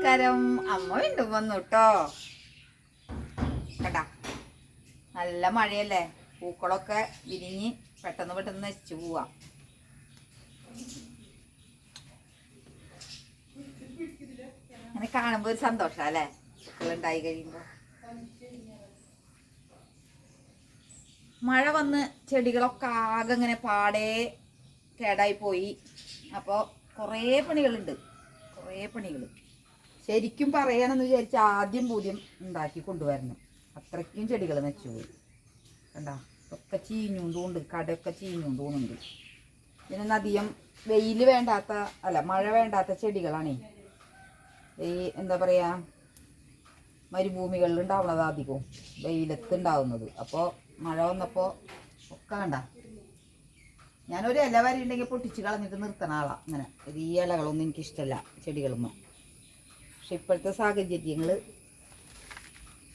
നമസ്കാരം. അമ്മ വീണ്ടും വന്നു കേട്ടോ കേട്ടാ നല്ല മഴയല്ലേ? പൂക്കളൊക്കെ വിരിഞ്ഞ് പെട്ടെന്ന് പെട്ടെന്ന് നശിച്ചു പോവാ. അങ്ങനെ കാണുമ്പോ ഒരു സന്തോഷ അല്ലേ? പൂക്കളുണ്ടായി കഴിയുമ്പോ. മഴ വന്ന് ചെടികളൊക്കെ ആകെ ഇങ്ങനെ പാടെ കേടായി പോയി. അപ്പോൾ കുറേ പണികളുണ്ട്. കുറേ പണികൾ ശരിക്കും പറയണമെന്ന് വിചാരിച്ച ആദ്യം പൂജ്യം ഉണ്ടാക്കി കൊണ്ടുവരണം. അത്രയ്ക്കും ചെടികൾ നച്ചുപോയി കണ്ട? ഒക്കെ ചീഞ്ഞും തോണ്ട് കടയൊക്കെ ചീഞ്ഞും തോന്നുന്നുണ്ട് ഇതിനൊന്നും അധികം വെയിൽ വേണ്ടാത്ത അല്ല മഴ വേണ്ടാത്ത ചെടികളാണേ. ഈ എന്താ പറയുക മരുഭൂമികളിൽ ഉണ്ടാവുന്നത് അധികവും വെയിലത്ത് ഉണ്ടാവുന്നത്. അപ്പോൾ മഴ വന്നപ്പോൾ ഒക്കെ കണ്ട. ഞാനൊരു ഇല വരെ ഉണ്ടെങ്കിൽ പൊട്ടിച്ച് കളഞ്ഞിട്ട് നിർത്തണ ആളാണ് അങ്ങനെ. ഈ ഇലകളൊന്നും എനിക്കിഷ്ടമല്ല ചെടികളുമ്മ പക്ഷെ ഇപ്പോഴത്തെ സാഹചര്യങ്ങൾ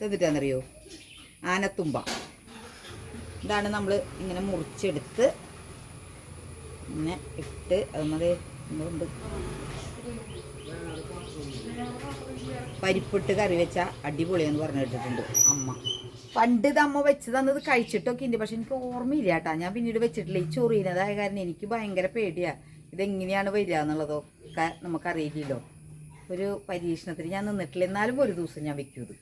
എന്നിട്ടാണെന്നറിയോ ആനത്തുമ്പ. ഇതാണ് നമ്മൾ ഇങ്ങനെ മുറിച്ചെടുത്ത് ഇങ്ങനെ ഇട്ട് അതുമതി എന്തുകൊണ്ട് പരിപ്പിട്ട് കറി വെച്ച അടിപൊളിയെന്ന് പറഞ്ഞു കേട്ടിട്ടുണ്ട് അമ്മ. പണ്ട് ഇത് അമ്മ വെച്ച് തന്നത് കഴിച്ചിട്ടൊക്കെ ഉണ്ട്. പക്ഷെ എനിക്ക് ഓർമ്മയില്ല കേട്ടാ. ഞാൻ പിന്നീട് വെച്ചിട്ടില്ല. ഈ ചൊറിയുന്നതായ കാരണം എനിക്ക് ഭയങ്കര പേടിയാ. ഇതെങ്ങനെയാണ് വരിക എന്നുള്ളതൊക്കെ നമുക്കറിയില്ലല്ലോ. ഒരു പരീക്ഷണത്തിന് ഞാൻ നിന്നിട്ടില്ല. എന്നാലും ഒരു ദിവസം ഞാൻ വെക്കും ഇത്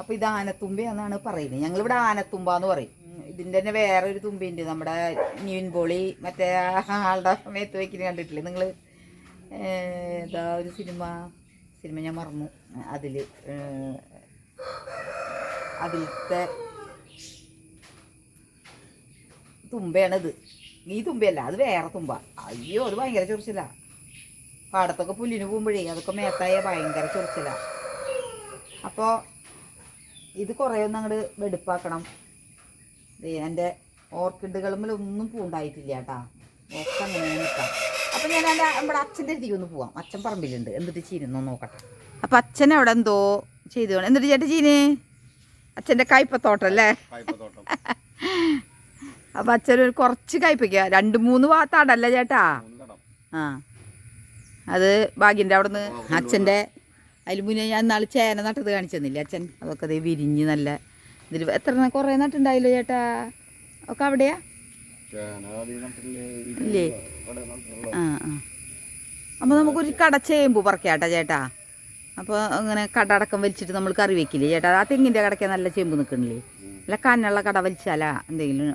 അപ്പോൾ ഇത് ആനത്തുമ്പ എന്നാണ് പറയുന്നത്. ഞങ്ങളിവിടെ ആനത്തുമ്പ എന്ന് പറയും. ഇതിന്റെ തന്നെ വേറെ ഒരു തുമ്പിയുണ്ട് നമ്മുടെ ന്യൂൻ പോളി മറ്റേ ആളുടെ സമയത്ത് വെക്കുന്നത് കണ്ടിട്ടില്ല? നിങ്ങൾ ഏതാ ഒരു സിനിമ? സിനിമ ഞാൻ മറന്നു. അതിൽ അതിലത്തെ തുമ്പയാണിത്. ഈ തുമ്പയല്ല അത് വേറെ തുമ്പ. അയ്യോ അത് ഭയങ്കര ചൊറിച്ചില്ല പാടത്തൊക്കെ പുല്ലിന് പോകുമ്പോഴേ അതൊക്കെ മേത്തായ ഭയങ്കര ചൊറിച്ചിലാണ് അപ്പോൾ ഇത് കുറേ ഒന്ന് അങ്ങോട്ട് വെടുപ്പാക്കണം. എന്റെ ഓർക്കിഡുകളുമ്മിലൊന്നും പൂണ്ടായിട്ടില്ല കേട്ടാ. ഒക്കെ അങ്ങനെ നിൽക്കാം അപ്പം ഞാൻ എന്റെ നമ്മുടെ അച്ഛന്റെ അടുത്തേക്ക് ഒന്ന് പോവാം. അച്ഛൻ പറമ്പിലുണ്ട്. എന്നിട്ട് ചീരുന്നോ നോക്കട്ടെ. അപ്പം അച്ഛൻ അവിടെ എന്തോ ചെയ്തു എന്നിട്ട് ചേട്ടൻ ചീന്? അച്ഛന്റെ കയ്പത്തോട്ടം അല്ലേ? അപ്പം അച്ഛൻ ഒരു കുറച്ച് കയ്പയ്ക്ക രണ്ട് മൂന്ന് ഭാഗത്താണല്ലേ ചേട്ടാ? ആ. അത് ഭാഗ്യന്റെ അവിടെ നിന്ന് അച്ഛന്റെ അതിൽ മുന്നേ ഞാൻ നാളെ ചേന നട്ടത് കാണിച്ചു തന്നില്ലേ അച്ഛൻ? അതൊക്കെ അതേ വിരിഞ്ഞ് നല്ല ഇതിൽ എത്ര കുറേ നട്ടുണ്ടായില്ലോ ചേട്ടാ? ഒക്കെ അവിടെയാ? ഇല്ലേ? ആ ആ. അപ്പോൾ നമുക്കൊരു കട ചേമ്പ് പറക്കാട്ടാ ചേട്ടാ. അപ്പോൾ അങ്ങനെ കട അടക്കം വലിച്ചിട്ട് നമ്മൾ കറി വെക്കില്ലേ ചേട്ടാ? ആ തെങ്ങിന്റെ കടയ്ക്ക് നല്ല ചേമ്പ് നിൽക്കണില്ലേ? അല്ല കനുള്ള കട വലിച്ചാലാ എന്തെങ്കിലും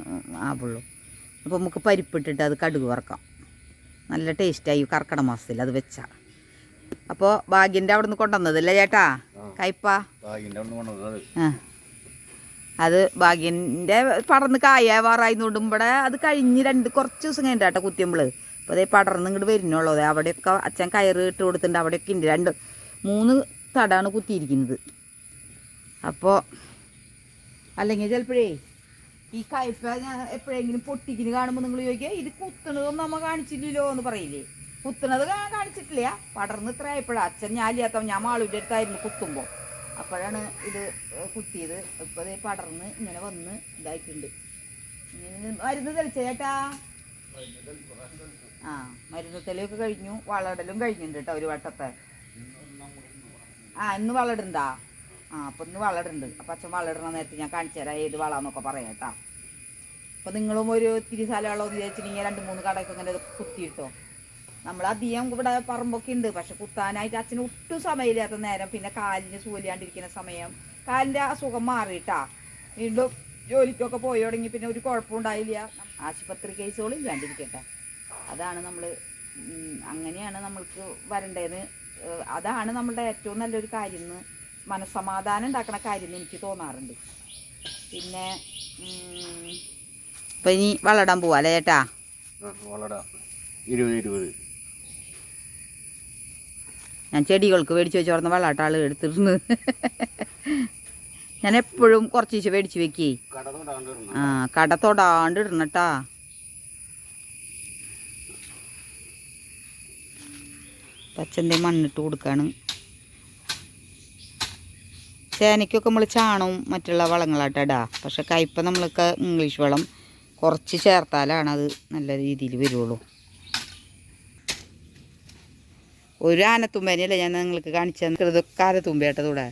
ആവുള്ളൂ. അപ്പോൾ നമുക്ക് പരിപ്പിട്ടിട്ട് അത് കടുക് വറക്കാം. നല്ല ടേസ്റ്റായി കർക്കിടക മാസത്തിൽ അത് വെച്ചാൽ അപ്പോൾ ഭാഗ്യന്റെ അവിടെ നിന്ന് കൊണ്ടുവന്നതല്ലേ ചേട്ടാ? കയ്പ അത് ഭാഗ്യന്റെ പടർന്ന് കായാവാറായതുകൊണ്ട് ഇവിടെ അത് കഴിഞ്ഞ് രണ്ട് കുറച്ച് ദിവസം കഴിഞ്ഞിട്ട് കേട്ടോ കുത്തിയമ്പോൾ അപ്പോൾ അതേ പടർന്ന് ഇങ്ങോട്ട് വരുന്നുള്ളൂ അതെ അവിടെയൊക്കെ അച്ഛൻ കയറ് ഇട്ട് കൊടുത്തിട്ടുണ്ട്. അവിടെയൊക്കെ ഉണ്ട് രണ്ട് മൂന്ന് തടാണ് കുത്തിയിരിക്കുന്നത്. അപ്പോൾ അല്ലെങ്കിൽ ചിലപ്പോഴേ ഈ കയ്പ ഞാൻ എപ്പോഴെങ്കിലും പൊട്ടിക്കിന് കാണുമ്പോൾ നിങ്ങൾ ചോദിക്കുക ഇത് കുത്തണതൊന്നും നമ്മൾ കാണിച്ചില്ലല്ലോ എന്ന് പറയില്ലേ? കുത്തണത് കാണിച്ചിട്ടില്ല. പടർന്ന് ഇത്ര ആയപ്പോഴാണ് അച്ഛൻ ഞാനില്ലാത്ത ഞാൻ മാളൂന്റെ അടുത്തായിരുന്നു കുത്തുമ്പോൾ അപ്പോഴാണ് ഇത് കുത്തിയത്. ഇപ്പോൾ അതേ പടർന്ന് ഇങ്ങനെ വന്ന് ഇതായിട്ടുണ്ട്. മരുന്ന് തെളിച്ചേട്ടാ ആ മരുന്ന് തെളിയൊക്കെ കഴിഞ്ഞു. വളടലും കഴിഞ്ഞിട്ടുണ്ട് കേട്ടോ ഒരു വട്ടത്തെ. ആ ഇന്ന് വളടുണ്ടാ? ആ അപ്പം ഇന്ന് വളടുണ്ട്. അപ്പം അച്ഛൻ വളയിടണ നേരത്തെ ഞാൻ കാണിച്ചു തരാം ഏത് വളാന്നൊക്കെ പറയാം കേട്ടാ. അപ്പം നിങ്ങളും ഒരു ഇത്തിരി സ്ഥലമുള്ളൂ വിചാരിച്ചിട്ടുണ്ടെങ്കിൽ രണ്ട് മൂന്ന് കടയൊക്കെ ഇങ്ങനെ കുത്തിയിട്ടോ. നമ്മളധികം ഇവിടെ പറമ്പൊക്കെ ഉണ്ട് പക്ഷെ കുത്താനായിട്ട് അച്ഛന് ഒട്ടും സമയമില്ലാത്ത നേരം. പിന്നെ കാലിന് സൂലിയാണ്ടിരിക്കുന്ന സമയം. കാലിന്റെ അസുഖം മാറിയിട്ടാ. വീണ്ടും ജോലിക്കൊക്കെ പോയി തുടങ്ങി. പിന്നെ ഒരു കുഴപ്പമുണ്ടായില്ല ആശുപത്രി കേസുകളും ഇല്ലാണ്ടിരിക്കട്ടെ. അതാണ് നമ്മൾ അങ്ങനെയാണ് നമ്മൾക്ക് വരണ്ടേന്ന്. ഏഹ് അതാണ് നമ്മളുടെ ഏറ്റവും നല്ലൊരു കാര്യം എന്ന് മനസ്സമാധാനം ഉണ്ടാക്കണ കാര്യം എന്ന് എനിക്ക് തോന്നാറുണ്ട്. പിന്നെ ഇപ്പം ഇനി വളടാൻ പോവാ അല്ലേ ചേട്ടാ? വളട ഇരുപത് ഇരുപത്. ഞാൻ ചെടികൾക്ക് മേടിച്ച് വെച്ചോർന്ന വെള്ളാട്ടാൾ എടുത്തിരുന്നു. ഞാൻ എപ്പോഴും കുറച്ച് ദിവസം മേടിച്ച് വെക്കേ. ആ കട തൊടാണ്ട് ഇടണട്ടാ പച്ചന്റെ മണ്ണിട്ട് കൊടുക്കാണ്. ചേനയ്ക്കൊക്കെ നമ്മൾ ചാണവും മറ്റുള്ള വളങ്ങളായിട്ട് ഇടാ. പക്ഷെ കയ്പ നമ്മൾക്ക് ഇംഗ്ലീഷ് വളം കുറച്ച് ചേർത്താലാണ് അത് നല്ല രീതിയിൽ വരുള്ളൂ. ഒരു ആനത്തുമ്പേനെയല്ലേ ഞാൻ നിങ്ങൾക്ക് കാണിച്ചു തന്നത്? ആനത്തുമ്പേട്ടതൂടെ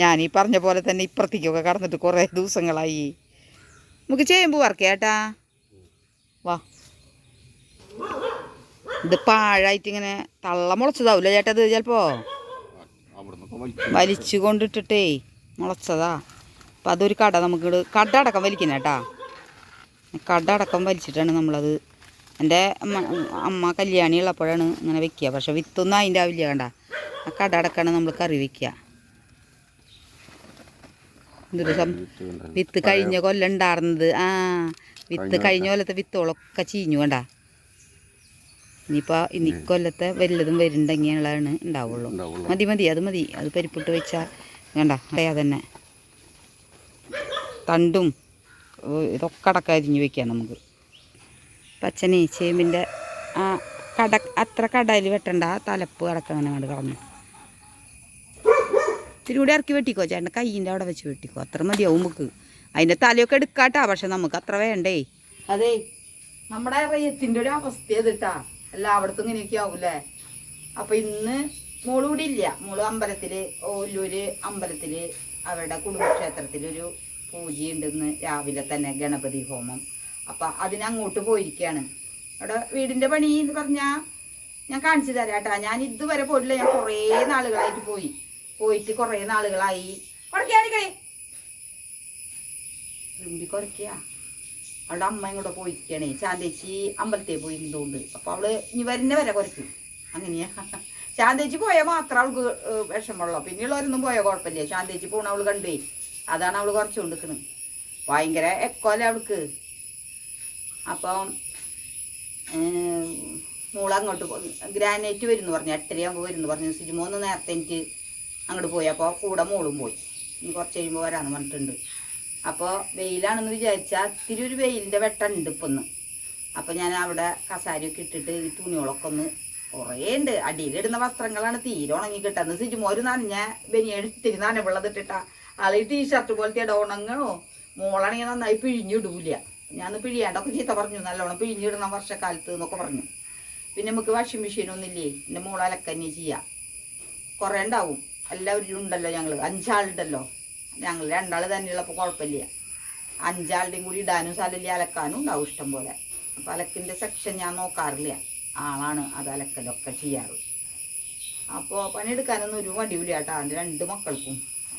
ഞാൻ ഈ പറഞ്ഞ പോലെ തന്നെ ഇപ്പുറത്തേക്കൊക്കെ കടന്നിട്ട് കുറേ ദിവസങ്ങളായി. നമുക്ക് ചേമ്പ് വറക്കേട്ടാ വാ. ഇത് പാഴായിട്ട് ഇങ്ങനെ തള്ള മുളച്ചതാവില്ല ചേട്ടാ ഇത് ചിലപ്പോ? അവിടുന്ന് വലിച്ചു കൊണ്ടിട്ടിട്ടേ മുളച്ചതാ. അപ്പം അതൊരു കട നമുക്ക് കട അടക്കം വലിക്കുന്ന കേട്ടാ കട അടക്കം വലിച്ചിട്ടാണ് നമ്മളത് എന്റെ അമ്മ കല്യാണി ഉള്ളപ്പോഴാണ് ഇങ്ങനെ വെക്കുക. പക്ഷെ വിത്തൊന്നും അതിന്റെ ആവില്ല കണ്ട. ആ കട അടക്കാണ് നമ്മൾ കറി വെക്കുക. സം വിത്ത് കഴിഞ്ഞ കൊല്ലം ഉണ്ടായിരുന്നത് ആ വിത്ത് കഴിഞ്ഞ കൊല്ലത്തെ വിത്തോളൊക്കെ ചീഞ്ഞു കണ്ട. ഇനിയിപ്പോൾ ഇനി കൊല്ലത്തെ വല്ലതും വരുന്നുണ്ടെങ്കിലാണ് ഉണ്ടാവുള്ളൂ. ഉണ്ടാവുള്ളൂ. മതി മതി അത് മതി. അത് പരിപ്പിട്ട് വെച്ചാൽ വേണ്ട അറിയാതെ തന്നെ. തണ്ടും ഇതൊക്കെ അടക്കം അരിഞ്ഞ് വെക്കാം നമുക്ക്. പച്ചനെ ചേമ്പിന്റെ ആ കട അത്ര കടയിൽ വെട്ടണ്ട ആ തലപ്പ് അടക്കം അങ്ങനെ കണ്ട് കളഞ്ഞു. ഇത്തിരി കൂടി ഇറക്കി വെട്ടിക്കോ ചേട്ടൻ കയ്യിന്റെ അവിടെ വെച്ച് വെട്ടിക്കോ. അത്ര മതിയാവും നമുക്ക്. അതിന്റെ തലയൊക്കെ എടുക്കാട്ടാ പക്ഷെ നമുക്ക് അത്ര വേണ്ടേ? അതെ നമ്മുടെ റയത്തിന്റെ ഒരു അവസ്ഥ ഇതിട്ടാ എല്ലായിടത്തും ഇങ്ങനെയൊക്കെ ആവൂലേ അപ്പൊ ഇന്ന് മോൾ കൂടി ഇല്ല. മോൾ അമ്പലത്തിൽ ഓല്ലൂര് അമ്പലത്തിൽ അവരുടെ കുടുംബക്ഷേത്രത്തിലൊരു പൂജയുണ്ടെന്ന് രാവിലെ തന്നെ ഗണപതി ഹോമം. അപ്പൊ അതിനങ്ങോട്ട് പോയിരിക്കുകയാണ് അവിടെ വീടിന്റെ പണി എന്ന് പറഞ്ഞാ ഞാൻ കാണിച്ചു തരാം കേട്ടാ ഞാൻ ഇതുവരെ പോയില്ല ഞാൻ കുറേ നാളുകളായിട്ട് പോയി. പോയിട്ട് കുറേ നാളുകളായി. കുറയ്ക്കാണിക്കേ റുമ്പി കുറയ്ക്കുക അവളുടെ അമ്മയും കൂടെ പോയിക്കണേ. ശാന്തേച്ചി അമ്പലത്തിൽ പോയിരുന്നതുകൊണ്ട് അപ്പോൾ അപ്പൊ അവൾ ഇനി വരുന്ന വരെ കുറയ്ക്കും. അങ്ങനെയാ. ശാന്തേച്ചി പോയാൽ മാത്രം അവൾക്ക് വിഷമമുള്ളൂ പിന്നെയുള്ളവരൊന്നും പോയാൽ കുഴപ്പമില്ല. ശാന്തേച്ചി പോണ അവൾ കണ്ടേ. അതാണ് അവൾ കുറച്ച് കൊണ്ടിരിക്കുന്നത് ഭയങ്കര എക്കോല അവൾക്ക്. അപ്പം മോൾ അങ്ങോട്ട് ഗ്രാനൈറ്റ് വരുന്നു പറഞ്ഞു. എട്ടരയാകുമ്പോൾ വരുന്നു പറഞ്ഞു. സിജിമോന്ന് നേരത്തെ എനിക്ക് അങ്ങോട്ട് പോയി. അപ്പോൾ കൂടെ മോളും പോയി. ഇനി കുറച്ച് കഴിയുമ്പോൾ വരാമെന്ന് പറഞ്ഞിട്ടുണ്ട്. അപ്പോൾ വെയിലാണെന്ന് വിചാരിച്ചാൽ ഇത്തിരി ഒരു വെയിലിന്റെ വെട്ടുണ്ട് ഇപ്പം ഒന്ന് അപ്പോൾ ഞാൻ അവിടെ കസാരയൊക്കെ ഇട്ടിട്ട് ഈ തുണികളൊക്കെ ഒന്ന് കുറേ ഉണ്ട്. അടിയിലിടുന്ന വസ്ത്രങ്ങളാണ് തീരെ ഉണങ്ങി കിട്ടുന്നത് സിജുമോ ഒരു നനഞ്ഞ ബനിയൻ ഇത്തിരി നനവുള്ളത് ഇട്ടിട്ടാ. ആൾ ടീഷർട്ട് പോലത്തെ ഇട ഉണങ്ങണോ? മോളാണെങ്കിൽ നന്നായി പിഴിഞ്ഞിടൂല. ഞാൻ പിഴിയാണ്ടൊക്കെ ചീത്ത പറഞ്ഞു. നല്ലോണം പിഴിഞ്ഞിടണം വർഷക്കാലത്ത് എന്നൊക്കെ പറഞ്ഞു. പിന്നെ നമുക്ക് വാഷിംഗ് മെഷീനൊന്നുമില്ലേ എന്റെ മോൾ അലക്കന്നെ ചെയ്യാം. കുറേ ഉണ്ടാവും. എല്ലാവരും ഉണ്ടല്ലോ ഞങ്ങൾ അഞ്ചാളുണ്ടല്ലോ. ഞങ്ങൾ രണ്ടാൾ തന്നെയുള്ളപ്പോൾ കുഴപ്പമില്ല. അഞ്ചാളുടെയും കൂടി ഇടാനും സ്ഥലമില്ല അലക്കാനും ഉണ്ടാവും ഇഷ്ടം പോലെ. അപ്പം അലക്കിന്റെ സെക്ഷൻ ഞാൻ നോക്കാറില്ല. ആളാണ് അത് അലക്കലൊക്കെ ചെയ്യാറ്. അപ്പോൾ പണിയെടുക്കാനൊന്നും ഒരു മടിയില്ല കേട്ടോ എന്റെ രണ്ട് മക്കൾക്കും.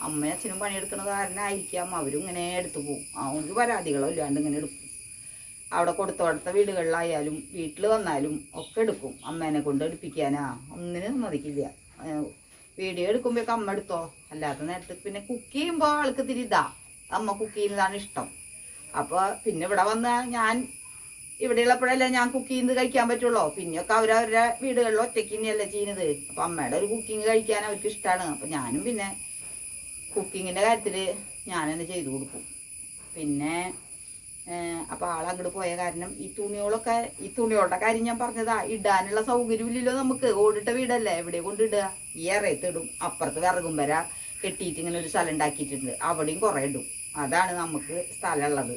അമ്മയും അച്ഛനും പണിയെടുക്കുന്ന കാരണമായിരിക്കാം അവരും ഇങ്ങനെ എടുത്തു പോകും. ഒരു പരാതികളോ ഇല്ലാണ്ട് ഇങ്ങനെ എടുക്കും. അവിടെ കൊടുത്തോടത്ത വീടുകളിലായാലും വീട്ടിൽ വന്നാലും ഒക്കെ എടുക്കും. അമ്മേനെ കൊണ്ട് എടുപ്പിക്കാനാ. ഒന്നിനും സമ്മതിക്കില്ല. വീഡിയോ എടുക്കുമ്പോഴൊക്കെ അമ്മ എടുത്തോ? അല്ലാത്ത നേരത്ത് പിന്നെ കുക്ക് ചെയ്യുമ്പോൾ ആൾക്ക് ഇത്തിരി ഇതാ. അമ്മ കുക്ക് ചെയ്യുന്നതാണ് ഇഷ്ടം. അപ്പോൾ പിന്നെ ഇവിടെ വന്ന ഞാൻ ഇവിടെ ഉള്ളപ്പോഴല്ലേ ഞാൻ കുക്ക് ചെയ്യുന്നത് കഴിക്കാൻ പറ്റുള്ളൂ. പിന്നെയൊക്കെ അവരവരുടെ വീടുകളിൽ ഒറ്റയ്ക്ക് തന്നെയല്ലേ ചെയ്യുന്നത്. അപ്പം അമ്മയുടെ ഒരു കുക്കിങ് കഴിക്കാൻ അവർക്ക് ഇഷ്ടമാണ് അപ്പം ഞാനും പിന്നെ കുക്കിങ്ങിന്റെ കാര്യത്തിൽ ഞാൻ തന്നെ ചെയ്തു കൊടുക്കും. പിന്നെ അപ്പോൾ ആളങ്ങോട്ട് പോയ കാരണം ഈ തുണികളൊക്കെ ഈ തുണികളുടെ കാര്യം ഞാൻ പറഞ്ഞതാ ഇടാനുള്ള സൗകര്യമില്ലല്ലോ നമുക്ക്. ഓടിട്ട വീടല്ലേ എവിടെ കൊണ്ടിടുക ഈ ഇറയത്തിടും അപ്പുറത്ത് വിറകും വര കെട്ടിയിട്ട് ഇങ്ങനെ ഒരു സ്ഥലം ഉണ്ടാക്കിയിട്ടുണ്ട്. അവിടെയും കുറേ ഇടും. അതാണ് നമുക്ക് സ്ഥലമുള്ളത്.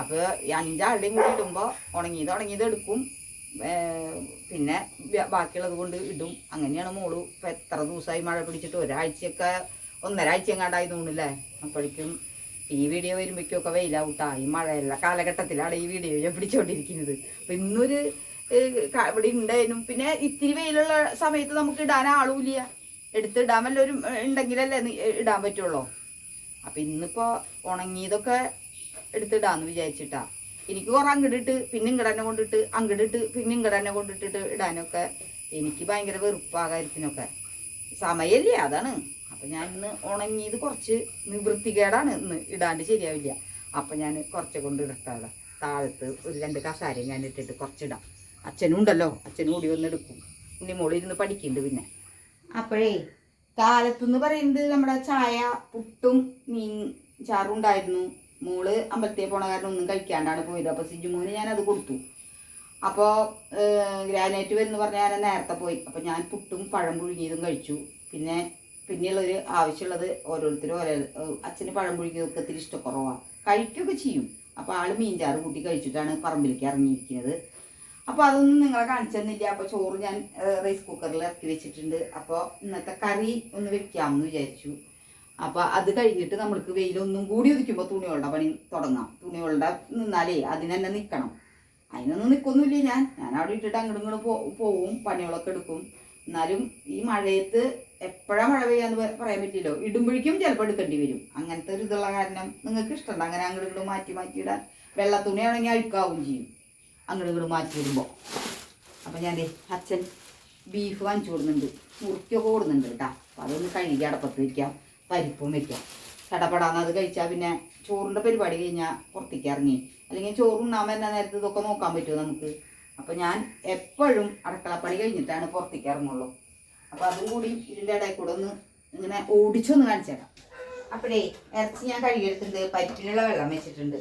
അപ്പോൾ അഞ്ചാളുടെയും കൂടി ഇടുമ്പോൾ ഉണങ്ങിയത് ഉണങ്ങിയത് എടുക്കും. പിന്നെ ബാക്കിയുള്ളത് കൊണ്ട് ഇടും. അങ്ങനെയാണ് മോൾ ഇപ്പം എത്ര ദിവസമായി മഴ പിടിച്ചിട്ട് ഒരാഴ്ചയൊക്കെ ഒന്നരാഴ്ച എങ്ങാണ്ടായി തോന്നില്ലേ അപ്പോഴേക്കും ഈ വീഡിയോ വരുമ്പോഴേക്കൊക്കെ വെയിലാവൂട്ടാ. ഈ മഴയുള്ള കാലഘട്ടത്തിലാണ് ഈ വീഡിയോ ഞാൻ പിടിച്ചോണ്ടിരിക്കുന്നത്. അപ്പം ഇന്നൊരു ഇവിടെ ഉണ്ടായിരുന്നു പിന്നെ ഇത്തിരി വെയിലുള്ള സമയത്ത് നമുക്ക് ഇടാൻ ആളുമില്ല എടുത്തിടാൻ വല്ലവരും ഉണ്ടെങ്കിലല്ലേ ഇടാൻ പറ്റുള്ളൂ. അപ്പം ഇന്നിപ്പോ ഉണങ്ങിയതൊക്കെ എടുത്തിടാന്ന് വിചാരിച്ചിട്ടാ. എനിക്ക് കുറെ അങ്ങടിട്ട് പിന്നെ ഇങ്ങടന്നെ കൊണ്ടിട്ട് അങ്ങടിട്ട് പിന്നെ ഇങ്ങടന്നെ കൊണ്ടിട്ടിട്ട് ഇടാനൊക്കെ എനിക്ക് ഭയങ്കര വെറുപ്പാകാര്യത്തിനൊക്കെ സമയല്ലേ അതാണ്. അപ്പം ഞാൻ ഇന്ന് ഉണങ്ങിയത് കുറച്ച് നിവൃത്തികേടാണ് ഇന്ന് ഇടാണ്ട് ശരിയാവില്ല. അപ്പം ഞാൻ കുറച്ച് കൊണ്ട് ഇടട്ടാടെ താഴത്ത് ഒരു രണ്ട് കസാരയും ഞാൻ ഇട്ടിട്ട് കുറച്ചിടാം. അച്ഛനും ഉണ്ടല്ലോ അച്ഛനും കൂടി ഒന്ന് എടുക്കും. ഉണ്ണി മോളിരുന്ന് പഠിക്കുന്നുണ്ട് പിന്നെ. അപ്പോഴേ കാലത്തെന്ന് പറയുന്നത് നമ്മുടെ ചായ പുട്ടും മീൻ ചാറും ഉണ്ടായിരുന്നു. മോൾ അമ്പലത്തിൽ പോണ കാരണം ഒന്നും കഴിക്കാണ്ടാണ് പോയത്. അപ്പോൾ സിജുമോന് ഞാൻ അത് കൊടുത്തു. അപ്പോൾ ഗ്രാനൈറ്റ് വരുന്നു പറഞ്ഞാൽ നേരത്തെ പോയി. അപ്പോൾ ഞാൻ പുട്ടും പഴം പുഴുങ്ങിയതും കഴിച്ചു. പിന്നെ പിന്നെയുള്ളൊരു ആവശ്യമുള്ളത് ഓരോരുത്തരും ഓരോ അച്ഛന് പഴം ഒക്കെ ഇത്തിരി ഇഷ്ടക്കുറവാണ്. കഴിക്കുകയൊക്കെ ചെയ്യും. അപ്പോൾ ആൾ മീൻചാറ് കൂട്ടി കഴിച്ചിട്ടാണ് പറമ്പിലേക്ക് ഇറങ്ങിയിരിക്കുന്നത്. അപ്പോൾ അതൊന്നും നിങ്ങളെ കാണിച്ചെന്നില്ല അപ്പോൾ ചോറ് ഞാൻ റൈസ് കുക്കറിൽ ഇറക്കി വെച്ചിട്ടുണ്ട്. അപ്പോൾ ഇന്നത്തെ കറി ഒന്ന് വെക്കാമെന്ന് വിചാരിച്ചു. അപ്പോൾ അത് കഴിഞ്ഞിട്ട് നമ്മൾക്ക് വെയിലൊന്നും കൂടി ഒതുക്കുമ്പോൾ തുണികളുടെ പണി തുടങ്ങാം. തുണികളുടെ നിന്നാലേ അതിന് തന്നെ നിൽക്കണം അതിനൊന്നും നിൽക്കൊന്നുമില്ല ഞാൻ. ഞാൻ അവിടെ ഇട്ടിട്ട് അങ്ങോട്ടും ഇങ്ങോട്ടും പോവും. പണികളൊക്കെ എടുക്കും. എന്നാലും ഈ മഴയത്ത് എപ്പോഴാ മഴ പെയ്യാന്ന് പറയാൻ പറ്റില്ലോ ഇടുമ്പോഴേക്കും ചിലപ്പോൾ എടുക്കേണ്ടി വരും. അങ്ങനത്തെ ഒരു ഇതുള്ള കാരണം നിങ്ങൾക്ക് ഇഷ്ടമുണ്ട് അങ്ങനെ അങ്ങനെ മാറ്റി മാറ്റി ഇടാൻ വെള്ള തുണിയാണെങ്കിൽ അഴുക്കാവും ചെയ്യും. അങ്ങനെ ഇങ്ങോട്ടും മാറ്റി ഇടുമ്പോൾ അപ്പം ഞാൻ അച്ഛൻ ബീഫ് വാങ്ങിച്ചു കൊടുക്കുന്നുണ്ട്. മുറിക്കൊക്കെ കൊടുക്കുന്നുണ്ട് കേട്ടോ. അപ്പം അതൊന്ന് കഴുകി അടപ്പത്ത് വെക്കാം. പരിപ്പും വെക്കാം. കടപടാന്ന് അത് കഴിച്ചാൽ പിന്നെ ചോറിന്റെ പരിപാടി കഴിഞ്ഞാൽ പുറത്തേക്ക് ഇറങ്ങി. അല്ലെങ്കിൽ ചോറുണ്ണാൻ എന്നാ നേരത്തെ ഇതൊക്കെ നോക്കാൻ പറ്റുമോ നമുക്ക്? അപ്പം ഞാൻ എപ്പോഴും അടുക്കളപ്പണി കഴിഞ്ഞിട്ടാണ് പുറത്തേക്ക് ഇറങ്ങുള്ളൂ. അപ്പോൾ അതും കൂടി ഇതിന്റെ ഇടയിൽ കൂടെ ഒന്ന് ഇങ്ങനെ ഓടിച്ചൊന്ന് കാണിച്ചേക്കാം. അപ്പോഴേ ഇറച്ചി ഞാൻ കഴുകിയെടുത്തിട്ടുണ്ട്. പറ്റിലുള്ള വെള്ളം വെച്ചിട്ടുണ്ട്.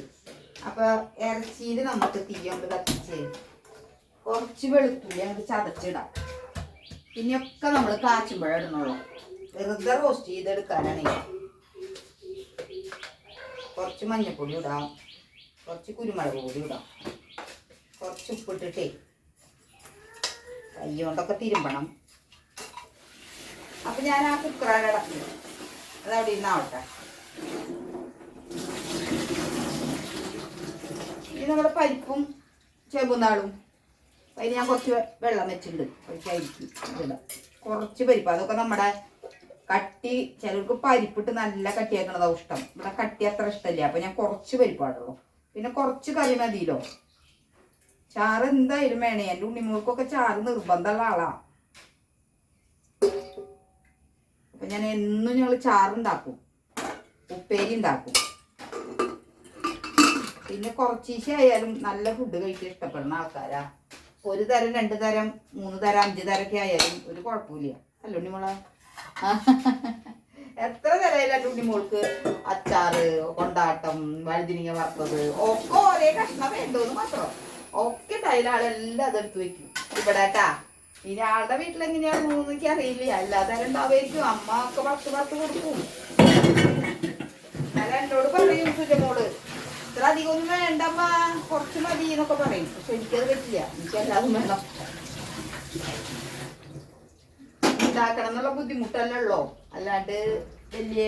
അപ്പോൾ ഇറച്ചിയിൽ നമുക്ക് തീയൊണ്ട് കത്തിച്ച് കുറച്ച് വെളുത്തുള്ളി അങ്ങോട്ട് ചതച്ചിടാം. പിന്നെയൊക്കെ നമ്മൾ കാച്ചുമ്പോഴേ ഇടുന്നുള്ളൂ. വെറുതെ റോസ്റ്റ് ചെയ്തെടുക്കാനാണ് കുറച്ച് മഞ്ഞൾപ്പൊടി ഇടാം. കുറച്ച് കുരുമുളക് പൊടി ഇടാം. കുറച്ച് ഉപ്പിട്ടിട്ടേ. കൈ കൊണ്ടൊക്കെ തിരുമ്പണം. അപ്പം ഞാൻ ആ കുക്കറാണ് ഇടക്കുന്നത് അതവിടെ ഇരുന്നാവട്ടെ ഇനി നമ്മുടെ പരിപ്പും ചെമ്പുന്നാളും അതിന് ഞാൻ കുറച്ച് വെള്ളം വെച്ചിട്ടുണ്ട്. ഒഴിക്കായിരിക്കും കുറച്ച് പരിപ്പ്. അതൊക്കെ നമ്മുടെ കട്ടി ചിലർക്ക് പരിപ്പിട്ട് നല്ല കട്ടിയാക്കണതാവും ഇഷ്ടം. ഇവിടെ കട്ടി അത്ര ഇഷ്ടമില്ല. അപ്പൊ ഞാൻ കുറച്ച് പരിപ്പാടുള്ളൂ പിന്നെ കുറച്ച് കറി മതിയല്ലോ. ചാറ് എന്തായാലും വേണേ. എന്റെ ഉണ്ണിമോൾക്കൊക്കെ ചാറ് നിർബന്ധമുള്ള ആളാ. അപ്പൊ ഞാൻ എന്നും ഞങ്ങൾ ചാറുണ്ടാക്കും. ഉപ്പേരി ഉണ്ടാക്കും. പിന്നെ കുറച്ചീശ ആയാലും നല്ല ഫുഡ് കഴിക്കാൻ ഇഷ്ടപ്പെടുന്ന ആൾക്കാരാ. ഒരു തരം രണ്ട് തരം മൂന്ന് തരം അഞ്ച് തരമൊക്കെ ആയാലും ഒരു കുഴപ്പമില്ല. അല്ല ഉണ്ണിമോളെ? എത്ര തരയില്ല എന്റെ ഉണ്ണിമോൾക്ക്? അച്ചാറ് കൊണ്ടാട്ടം വഴുതിനിങ്ങ വറുത്തത് ഒക്കെ ഒരേ കഷ്ണം വേണ്ടോന്ന് മാത്രം. ഒക്കെ ടൈലാളെല്ലാം അതെടുത്ത് വെക്കും. ഇവിടെ കേട്ടാ? ഇനി ആളുടെ വീട്ടിലെങ്ങനെയാണെന്ന് എനിക്ക് അറിയില്ല അല്ലാതെ തരം ഉണ്ടാവുമായിരിക്കും. അമ്മ ഒക്കെ പത്ത് പത്ത് കൊടുക്കും. അല്ല എന്നോട് പറയും സുജമോൾ ഇത്ര അധികം ഒന്നും വേണ്ടമ്മ. കുറച്ച് മതി എന്നൊക്കെ പറയും. പക്ഷെ എനിക്കത് പറ്റില്ല. എനിക്ക് എല്ലാതും വേണം. ഉണ്ടാക്കണം എന്നുള്ള ബുദ്ധിമുട്ടല്ലല്ലോ അല്ലാണ്ട് വലിയ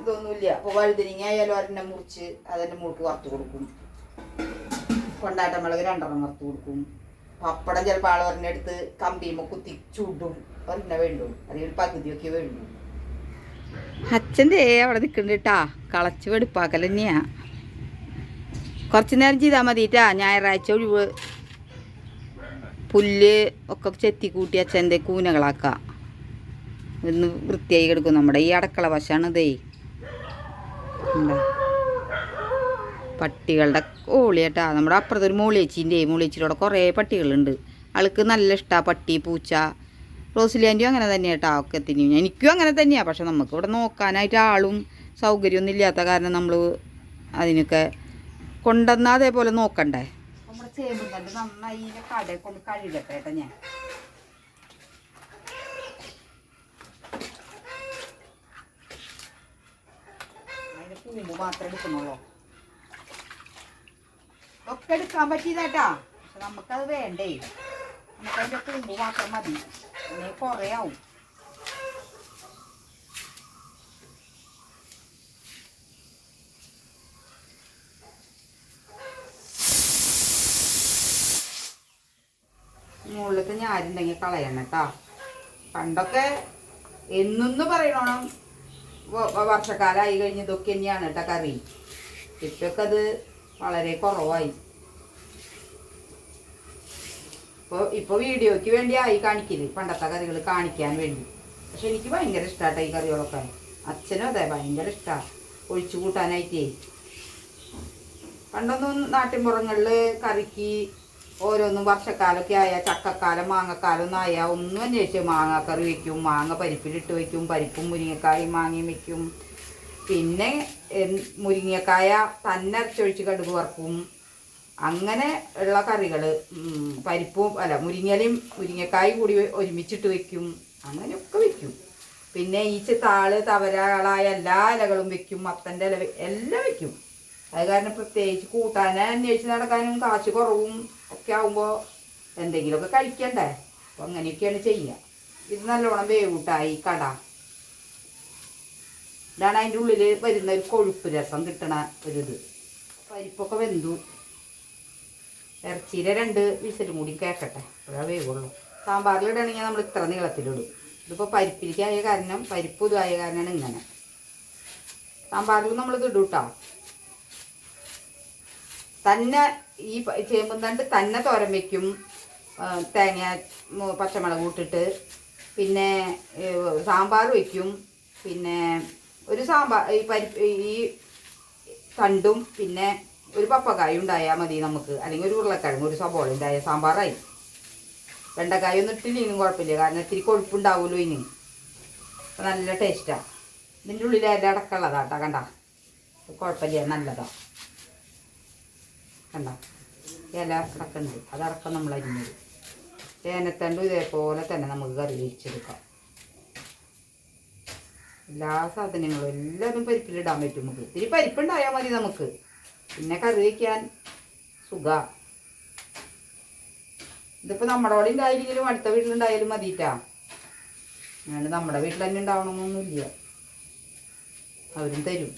ഇതൊന്നുമില്ല. അപ്പോൾ വഴുതിരിങ്ങ ആയാലും ഒരെണ്ണം മുറിച്ച് അതെന്റെ മൂൾക്ക് വറുത്ത് കൊടുക്കും. കൊണ്ടാട്ട രണ്ടെണ്ണം വറുത്ത് കൊടുക്കും. പപ്പടം ചിലപ്പോൾ ആൾ ഒരെണ്ണം എടുത്ത് കമ്പിയുമ്പോൾ കുത്തി ചൂടും. ഒരെണ്ണം വേണ്ടു. അല്ലെങ്കിൽ പകുതിയൊക്കെ വേണ്ടു. അച്ഛന്റെ അവിടെ നിൽക്കുന്നുണ്ട് കേട്ടാ കളച്ച് വെടുപ്പാക്കൽ തന്നെയാ. കുറച്ച് നേരം ചെയ്താൽ മതിട്ടാ ഞായറാഴ്ച ഒഴിവ്. പുല്ല് ഒക്കെ ചെത്തി കൂട്ടി അച്ഛന്റെ കൂനകളാക്കാം. ഇന്ന് വൃത്തിയായി കിടക്കും. നമ്മുടെ ഈ അടക്കള വശമാണ് ഇതേ. പട്ടികളുടെ ഓളിയേട്ടാ നമ്മുടെ അപ്പുറത്തൊരു മൂളിയേച്ചിന്റെ മൂളിയേച്ചിയുടെ കുറേ പട്ടികളുണ്ട്. ആൾക്ക് നല്ല ഇഷ്ടമാണ് പട്ടി പൂച്ച. റോസിലാന്റിയും അങ്ങനെ തന്നെയാണ് കേട്ടോ ഒക്കെ തന്നെയും. എനിക്കും അങ്ങനെ തന്നെയാണ് പക്ഷെ നമുക്ക് ഇവിടെ നോക്കാനായിട്ട് ആളും സൗകര്യമൊന്നും ഇല്ലാത്ത കാരണം നമ്മൾ അതിനൊക്കെ കൊണ്ടുവന്നാൽ അതേപോലെ നോക്കണ്ടേ? ഞാൻ. കൂമ്പ് മാത്രമേ എടുക്കുന്നുള്ളൂ? ഒക്കെ എടുക്കാൻ പറ്റിയതാട്ടാ പക്ഷെ നമുക്കത് വേണ്ടേ. നമുക്കതിന്റെ കുമ്പ് മാത്രം മതി. ആവും മുകളിലത്തെ ഞാരുണ്ടെങ്കിൽ കളയണം കേട്ടോ. പണ്ടൊക്കെ എന്നൊന്ന് പറയണോണം വർഷക്കാലം ആയി ഇതൊക്കെ തന്നെയാണ് കേട്ടോ കറി. ഇപ്പൊക്കെ അത് വളരെ കുറവായി. ഇപ്പോൾ ഇപ്പോൾ വീഡിയോയ്ക്ക് വേണ്ടി ആയി കാണിക്കൽ. പണ്ടത്തെ കറികൾ കാണിക്കാൻ വേണ്ടി. പക്ഷെ എനിക്ക് ഭയങ്കര ഇഷ്ടമാട്ടോ ഈ കറികളൊക്കെ. അച്ഛനും അതെ ഭയങ്കര ഇഷ്ടമാണ് ഒഴിച്ചു കൂട്ടാനായിട്ടേ. പണ്ടൊന്നും നാട്ടിൻപുറങ്ങളിൽ കറിക്ക് ഓരോന്നും വർഷക്കാലൊക്കെ ആയാൽ ചക്കക്കാലം മാങ്ങക്കാലം ഒന്നും ആയാൽ ഒന്നും അന്വേഷിച്ച് മാങ്ങാക്കറി വയ്ക്കും മാങ്ങ പരിപ്പിലിട്ട് വയ്ക്കും പരിപ്പും മുരിങ്ങക്കായും മാങ്ങയും വയ്ക്കും പിന്നെ മുരിങ്ങക്കായ തന്നെ കടുക് വറക്കും. അങ്ങനെ ഉള്ള കറികൾ പരിപ്പും അല്ല മുരിങ്ങലയും മുരിങ്ങക്കായും കൂടി ഒരുമിച്ചിട്ട് വെക്കും. അങ്ങനെയൊക്കെ വെക്കും. പിന്നെ ഈ ചെ- താൾ തവരകളായ എല്ലാ ഇലകളും വെക്കും. മത്തന്റെ ഇല എല്ലാം വെക്കും. അത് കാരണം പ്രത്യേകിച്ച് കൂട്ടാനെ അന്വേഷിച്ച് നടക്കാനും കാശ് കുറവും ഒക്കെ ആകുമ്പോൾ എന്തെങ്കിലുമൊക്കെ കഴിക്കണ്ടേ? അപ്പോൾ അങ്ങനെയൊക്കെയാണ് ചെയ്യുക. ഇത് നല്ലോണം വേവൂട്ടായി കട. ഇതാണ് അതിന്റെ ഉള്ളിൽ വരുന്ന ഒരു കൊഴുപ്പ് രസം കിട്ടണ ഒരിത്. പരിപ്പൊക്കെ വെന്തു. ഇറച്ചിയിലെ രണ്ട് വിസിലും കൂടി കേൾക്കട്ടെ അപ്പോഴാ വേവുള്ളൂ. സാമ്പാറിലിടണമെങ്കിൽ നമ്മൾ ഇത്ര നീളത്തിലിടും. ഇതിപ്പോൾ പരിപ്പിലേക്കായ കാരണം പരിപ്പ് ഇതായ കാരണമാണ് ഇങ്ങനെ. സാമ്പാറിൽ നമ്മൾ ഇത് ഇടും കേട്ടോ തന്നെ ഈ ചേമ്പും തണ്ട് തന്നെ തോരൻ വയ്ക്കും തേങ്ങ പച്ചമുളക് ഇട്ടിട്ട്. പിന്നെ സാമ്പാർ വയ്ക്കും പിന്നെ ഒരു സാമ്പാർ ഈ പരിപ്പ് ഈ തണ്ടും പിന്നെ ഒരു പപ്പക്കായും ഉണ്ടായാൽ മതി നമുക്ക്. അല്ലെങ്കിൽ ഒരു ഉരുളക്കിഴങ്ങ് ഒരു സബോള ഉണ്ടായ സാമ്പാറായി. വെണ്ടക്കായ ഒന്നും ഇട്ടില്ലെങ്കിലും കുഴപ്പമില്ല. കാരണം ഇത്തിരി കൊഴുപ്പുണ്ടാവുമല്ലോ ഇനി. അപ്പം നല്ല ടേസ്റ്റാണ് ഇതിന്റെ ഉള്ളിൽ അതിന്റെ അടക്കമുള്ളതാ കേട്ടോ കണ്ട കുഴപ്പമില്ല നല്ലതാ. കണ്ട? ഇല അടക്കുന്നുണ്ട്. അതടക്കം നമ്മൾ അരിഞ്ഞത് തേനത്തണ്ടും ഇതേപോലെ തന്നെ നമുക്ക് കറി വെച്ചെടുക്കാം എല്ലാ സാധനങ്ങളും എല്ലാതും പരിപ്പിലിടാൻ പറ്റും. നമുക്ക് ഇത്തിരി പരിപ്പുണ്ടായാൽ മതി നമുക്ക്. പിന്നെ കറി വയ്ക്കാൻ സുഖ. ഇതിപ്പോൾ നമ്മുടെ അവിടെ ഉണ്ടായില്ലെങ്കിലും അടുത്ത വീട്ടിലുണ്ടായാലും മതിയിട്ടാ അങ്ങനെ നമ്മുടെ വീട്ടിൽ തന്നെ ഉണ്ടാവണമെന്നൊന്നുമില്ല. അവരും തരും.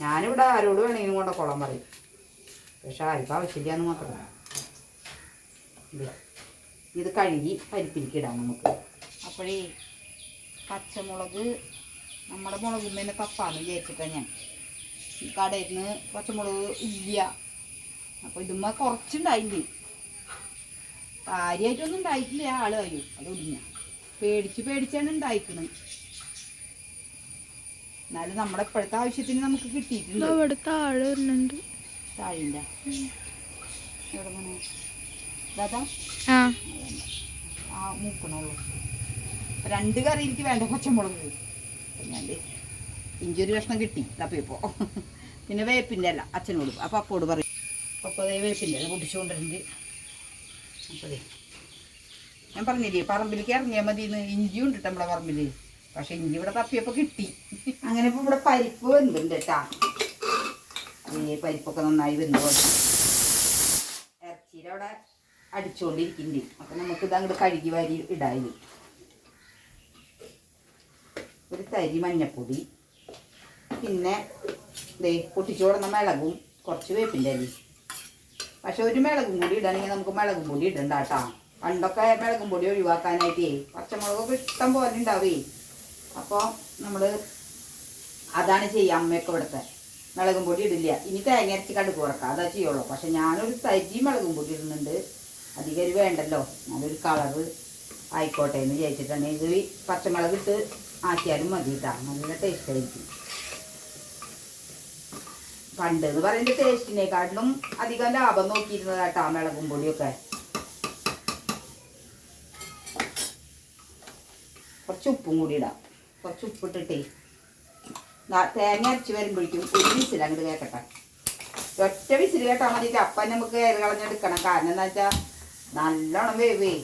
ഞാനിവിടെ ആരോട് വേണമെങ്കിലും കൊണ്ടക്കോളാൻ പറയും. പക്ഷെ ആർക്കും ആവശ്യമില്ല എന്ന് ഇത് കഴുകി പരിപ്പിരിക്കിടാം നമുക്ക്. അപ്പോഴേ പച്ചമുളക് നമ്മുടെ മുളകുമ്മേനെ തപ്പാന്ന് വിചാരിച്ചിട്ടാണ് ഞാൻ. ഈ കടയിൽ നിന്ന് പച്ചമുളക് ഇല്ല. അപ്പോൾ ഇതുമ്മ കുറച്ചുണ്ടായില്ലേ? കാര്യമായിട്ടൊന്നും ഉണ്ടായിട്ടില്ല ആൾ കഴിയും അത് ഒടിഞ്ഞ പേടിച്ച് പേടിച്ചാണ് ഉണ്ടായിക്കണത് എന്നാലും നമ്മുടെ ഇപ്പോഴത്തെ ആവശ്യത്തിന് നമുക്ക് കിട്ടിയിട്ടുണ്ട്. അവിടെ താഴെ വരുന്നുണ്ട്. എവിടെ ദാദാ ആ. മൂക്കണുള്ളൂ രണ്ട് കറി എനിക്ക് വേണ്ട പച്ചമുളക്. ഞാൻ ഇഞ്ചി കഷ്ണം കിട്ടി. തപ്പിയപ്പോൾ പിന്നെ വേപ്പിന്റെ അല്ല അച്ഛനോട്. അപ്പോൾ അപ്പോട് പറയും. അപ്പോൾ അതേ വേപ്പിന്റെ അല്ല പൊട്ടിച്ചുകൊണ്ടിരുന്നത് ഞാൻ പറഞ്ഞില്ലേ പറമ്പിലേക്ക് ഇറങ്ങിയാൽ മതി ഇഞ്ചി ഉണ്ട് നമ്മുടെ പറമ്പിൽ പക്ഷെ ഇഞ്ചി ഇവിടെ തപ്പിയപ്പോൾ കിട്ടി. അങ്ങനെ ഇപ്പോൾ ഇവിടെ പരിപ്പ് വെന്തുണ്ട് കേട്ടാ ഈ പരിപ്പൊക്കെ നന്നായി വെന്ത് ഇറച്ചിയിലവിടെ അടിച്ചുകൊണ്ടിരിക്കുന്നുണ്ട് അപ്പം നമുക്ക് ഇത് അങ്ങോട്ട് കഴുകി വാരി ഇടായി ഒരു തരി മഞ്ഞപ്പൊടി പിന്നെ ദേ പൊട്ടിച്ചു കൊടുന്ന മിളകും കുറച്ച് വേപ്പിന്റെ അരി. പക്ഷെ ഒരു മിളകും കൂടി ഇടണമെങ്കിൽ നമുക്ക് മിളകും പൊടി ഇടണ്ട കേട്ടോ പണ്ടൊക്കെ മിളകും പൊടി ഒഴിവാക്കാനായിട്ടേ പച്ചമുളകൊക്കെ ഇഷ്ടം പോലെ ഉണ്ടാവേ. അപ്പോൾ നമ്മൾ അതാണ് ചെയ്യുക അമ്മയൊക്കെ ഇവിടുത്തെ. മിളകും പൊടി ഇടില്ല. ഇനി തേങ്ങ അരച്ച് കടുക്ക് കുറക്കാം അതാ ചെയ്യുള്ളൂ. പക്ഷെ ഞാനൊരു തരി മിളകും പൊടി ഇടുന്നുണ്ട്. അധികം വേണ്ടല്ലോ. നല്ലൊരു കളറ് ആയിക്കോട്ടെ എന്ന് വിചാരിച്ചിട്ടാണ്. ഇത് പച്ചമുളക് ഇട്ട് ആക്കിയാലും മതി കേട്ടോ നല്ല ടേസ്റ്റ് ആയിരിക്കും. പണ്ട് എന്ന് പറയുന്നത് ടേസ്റ്റിനെക്കാട്ടിലും അധികം ലാഭം നോക്കിയിരുന്നത് കേട്ടോ മിളകും പൊടിയൊക്കെ. കുറച്ച് ഉപ്പും കൂടി ഇടാം. കുറച്ച് ഉപ്പിട്ടിട്ടേ. തേങ്ങ അരച്ച് വരുമ്പോഴേക്കും ഒരു വിസിൽ അങ്ങോട്ട് കേൾക്കട്ടെ ഒറ്റ വിസിൽ കേട്ടാൽ മതി അപ്പം നമുക്ക് കയറി കളഞ്ഞെടുക്കണം. കാരണം എന്താ വെച്ചാൽ നല്ലോണം വേവേ.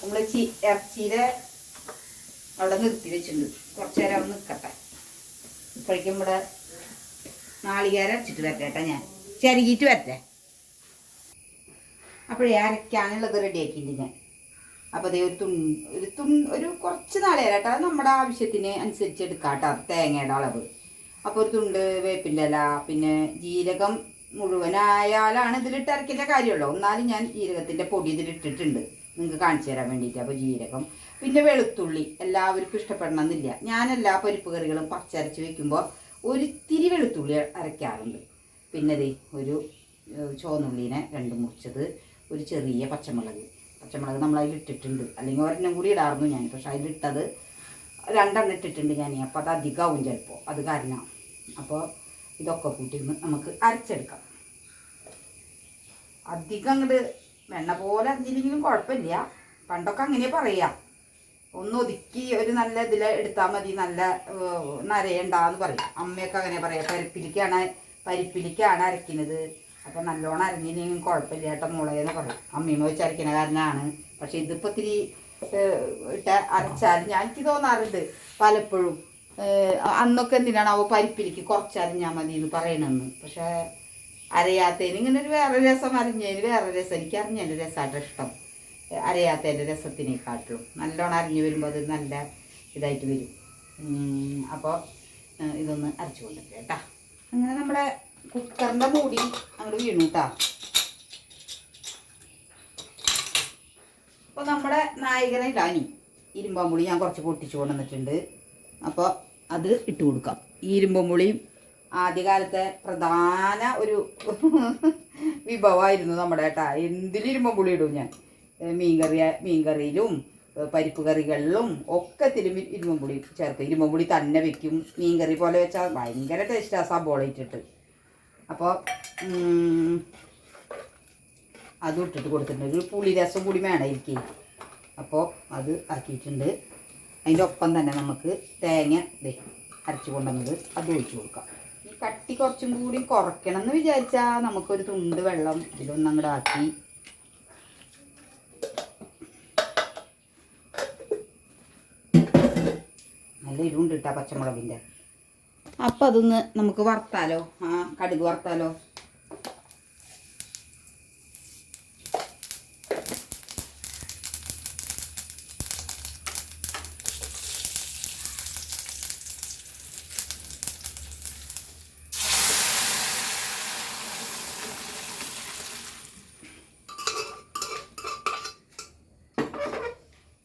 നമ്മൾ ചി ഇറച്ചിയുടെ അവിടെ നിർത്തി വെച്ചിട്ടുണ്ട്. കുറച്ച് നേരം അവിടെ നിൽക്കട്ടെ ഇപ്പോഴേക്കും ഇവിടെ നാളികേരം അരച്ചിട്ട് വരട്ടെ ഞാൻ. ചരുകിയിട്ട് വരട്ടെ. അപ്പോഴേ അരയ്ക്കാനുള്ളത് റെഡി ആക്കിയിട്ടുണ്ട് ഞാൻ. അപ്പോൾ അതേ ഒരു തുൺ ഒരു തുൺ ഒരു കുറച്ച് നാളേരം കേട്ടോ. അത് നമ്മുടെ ആവശ്യത്തിന് അനുസരിച്ച് എടുക്കാം കേട്ടോ. തേങ്ങയുടെ അളവ്. അപ്പോൾ ഒരു തുണ്ട് വേപ്പിന്റെ ഇല പിന്നെ ജീരകം മുഴുവനായാലാണ് ഇതിലിട്ട് അരയ്ക്കേണ്ട കാര്യമുള്ളൂ. എന്നാലും ഞാൻ ജീരകത്തിന്റെ പൊടി ഇതിലിട്ടിട്ടുണ്ട്. നിങ്ങൾക്ക് കാണിച്ചു തരാൻ വേണ്ടിയിട്ട്. അപ്പോൾ ജീരകം പിന്നെ വെളുത്തുള്ളി എല്ലാവർക്കും ഇഷ്ടപ്പെടണമെന്നില്ല. ഞാൻ എല്ലാ പരിപ്പ് കറികളും പച്ചരച്ച് വെക്കുമ്പോൾ ഒരിത്തിരി വെളുത്തുള്ളി അരയ്ക്കാറുണ്ട്. പിന്നെ ദേ ഒരു ചുവന്നുള്ളിനെ രണ്ട് മുറിച്ചത് ഒരു ചെറിയ പച്ചമുളക്. പച്ചമുളക് നമ്മൾ അതിൽ ഇട്ടിട്ടുണ്ട്. അല്ലെങ്കിൽ ഒരെണ്ണം കൂടി ഇടാറുന്നു ഞാൻ. പക്ഷെ അതിലിട്ടത് രണ്ടെണ്ണം ഇട്ടിട്ടുണ്ട് ഞാൻ. അപ്പോൾ അത് അധികമാവും ചിലപ്പോൾ അത് കാരണം. അപ്പോൾ ഇതൊക്കെ കൂട്ടി നമുക്ക് അരച്ചെടുക്കാം. അധികം അങ്ങോട്ട് വെണ്ണ പോലെ അരിഞ്ഞില്ലെങ്കിലും കുഴപ്പമില്ല. പണ്ടൊക്കെ അങ്ങനെ പറയാം. ഒന്ന് ഒതുക്കി ഒരു നല്ല ഇതിൽ എടുത്താൽ മതി നല്ല നരയണ്ടെന്ന് പറയും. അമ്മയൊക്കെ അങ്ങനെ പറയാം പരിപ്പിലിക്കാണ് പരിപ്പിലിക്കാണ് അരയ്ക്കുന്നത്. അപ്പം നല്ലോണം അരഞ്ഞില്ലെങ്കിൽ കുഴപ്പമില്ല ഏട്ടൻ മുളയെന്ന് പറയും. അമ്മയും വെച്ച് അരയ്ക്കുന്ന കാരനാണ്. പക്ഷെ ഇതിപ്പോൾ ഇത്തിരി ഇട്ട അരച്ചാൽ ഞാൻ എനിക്ക് തോന്നാറുണ്ട് പലപ്പോഴും. അന്നൊക്കെ എന്തിനാണ് അവ പരിപ്പിലിക്ക് കുറച്ച് അരിഞ്ഞാൽ മതി എന്ന് പറയണമെന്ന് പക്ഷേ അരയാത്തതിന് ഇങ്ങനെ ഒരു വേറെ രസം അറിഞ്ഞതിന് വേറെ രസം. എനിക്ക് അറിഞ്ഞതിന്റെ രസമായിട്ട് ഇഷ്ടം. അറിയാത്തതിന്റെ രസത്തിനേക്കാട്ടിലും നല്ലോണം അരിഞ്ഞു വരുമ്പോൾ അത് നല്ല ഇതായിട്ട് വരും. അപ്പോൾ ഇതൊന്ന് അരച്ചു കൊണ്ടിരിക്കുക കേട്ടാ. അങ്ങനെ നമ്മുടെ കുക്കറിന്റെ മൂടി അങ്ങോട്ട് വീണു കേട്ടാ. അപ്പോൾ നമ്മുടെ നായകനെ ഇടാനി ഇരുമ്പമ്പുളി ഞാൻ കുറച്ച് പൊട്ടിച്ചു കൊണ്ടുവന്നിട്ടുണ്ട്. അപ്പോൾ അത് ഇട്ട് കൊടുക്കാം. ഈ ഇരുമ്പമ്പുളിയും ആദ്യകാലത്തെ പ്രധാന ഒരു വിഭവമായിരുന്നു നമ്മുടെ ഏട്ടാ എന്തിലും ഇരുമ്പമ്പുളി ഇടും ഞാൻ? മീൻകറി മീൻകറിയിലും പരിപ്പ് കറികളിലും ഒക്കെ തിരുമ്പി ഇരുമ്പമ്പുളി ചേർക്കും. ഇരുമ്പമ്പുളി തന്നെ വെക്കും. മീൻകറി പോലെ വെച്ചാൽ ഭയങ്കര ടേസ്റ്റാണ് സബോള ഇട്ടിട്ട്. അപ്പോൾ അതും ഇട്ടിട്ട് കൊടുത്തിട്ടുണ്ട്. ഒരു പുളി രസം കൂടി വേണമായിരിക്കും അപ്പോൾ അത് ആക്കിയിട്ടുണ്ട്. അതിന്റെ ഒപ്പം തന്നെ നമുക്ക് തേങ്ങ ദേ അരച്ച് കൊണ്ടുവന്നത് അത് ഒഴിച്ച് കൊടുക്കാം. ഈ കട്ടി കുറച്ചും കൂടി കുറയ്ക്കണം എന്ന് വിചാരിച്ചാൽ നമുക്കൊരു തുണ്ട് വെള്ളം ഇതിലൊന്നും അങ്ങോട്ട് ആക്കി നല്ല ഇരുണ്ട് ഇട്ടാ പച്ചമുളകിന്റെ. അപ്പം അതൊന്ന് നമുക്ക് വറുത്താലോ? ആ കടുക് വറുത്താലോ?